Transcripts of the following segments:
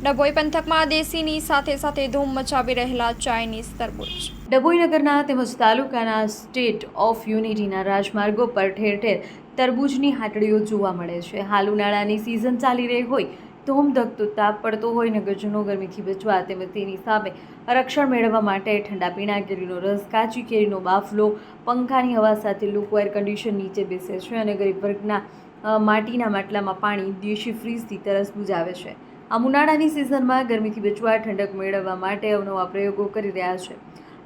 ડભોઈ પંથકમાં દેશીની સાથે સાથે ધૂમ મચાવી રહેલા ચાઇનીઝ તરબૂચ. ડભોઈ નગરના તેમજ તાલુકાના સ્ટેટ ઓફ યુનિટીના રાજમાર્ગો પર ઠેર ઠેર તરબૂચની હાટડીઓ જોવા મળે છે. હાલ ઉનાળાની સિઝન ચાલી રહી હોય ધૂમધકતો તાપ પડતો હોય, નગરજનો ગરમીથી બચવા તેમજ તેની સામે રક્ષણ મેળવવા માટે ઠંડા પીણા કેરીનો રસ, કાચી કેરીનો બાફલો, પંખાની હવા સાથે લોકો એર કન્ડિશન નીચે બેસે છે અને ગરીબ વર્ગના માટીના માટલામાં પાણી દેશી ફ્રીજથી તરસ બુજાવે છે. આ ઉનાળાની સિઝનમાં ગરમીથી બચવા ઠંડક મેળવવા માટે અવનવા પ્રયોગો કરી રહ્યા છે.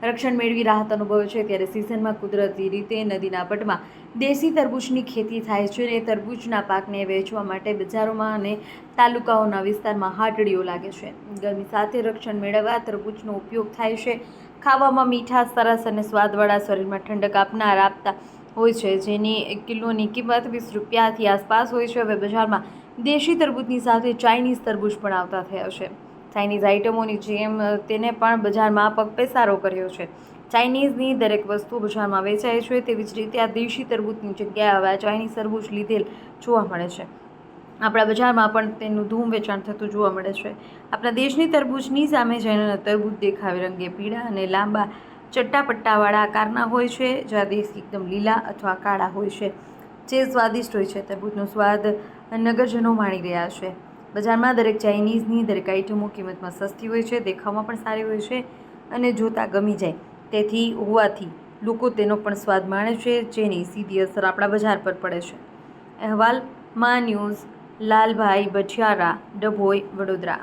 રક્ષણ મેળવી રાહત અનુભવે છે ત્યારે સિઝનમાં કુદરતી રીતે નદીના પટમાં દેશી તરબૂચની ખેતી થાય છે અને તરબૂચના પાકને વેચવા માટે બજારોમાં અને તાલુકાઓના વિસ્તારમાં હાટડીઓ લાગે છે. ગરમી સાથે રક્ષણ મેળવવા તરબૂચનો ઉપયોગ થાય છે. ખાવામાં મીઠા, સરસ અને સ્વાદવાળા શરીરમાં ઠંડક આપનાર આપતા હોય છે, જેની એક કિલોની કિંમત વીસ રૂપિયાથી આસપાસ હોય છે. હવે બજારમાં દેશી તરબૂચની સાથે ચાઇનીઝ તરબૂચ પણ આવતા થયા છે. ચાઇનીઝ આઇટમોની જેમ તેને પણ બજારમાં પગપેસારો કર્યો છે. ચાઇનીઝની દરેક વસ્તુ બજારમાં વેચાય છે તેવી જ રીતે આ દેશી તરબૂચની જગ્યાએ હવે ચાઇનીઝ તરબૂચ લીધેલ જોવા મળે છે. આપણા બજારમાં પણ તેનું ધૂમ વેચાણ થતું જોવા મળે છે. આપણા દેશની તરબૂચની સામે જઈને તરબૂચ દેખાવે રંગે પીળા અને લાંબા ચટ્ટાપટ્ટાવાળા આકારના હોય છે, જ્યાં દેશ એકદમ લીલા અથવા કાળા હોય છે. જે સ્વાદિષ્ટ હોય છે તરબૂચનો સ્વાદ નગરજનો માણી રહ્યા છે. બજારમાં દરેક ચાઇનીઝની દરેક આઇટમો કિંમતમાં સસ્તી હોય છે, દેખાવમાં પણ સારી હોય છે અને જોતાં ગમી જાય. તેથી હોવાથી લોકો તેનો પણ સ્વાદ માણે છે, જેની સીધી અસર આપણા બજાર પર પડે છે. અહેવાલ, મા ન્યૂઝ, લાલભાઈ ભઠિયારા, ડભોઈ, વડોદરા.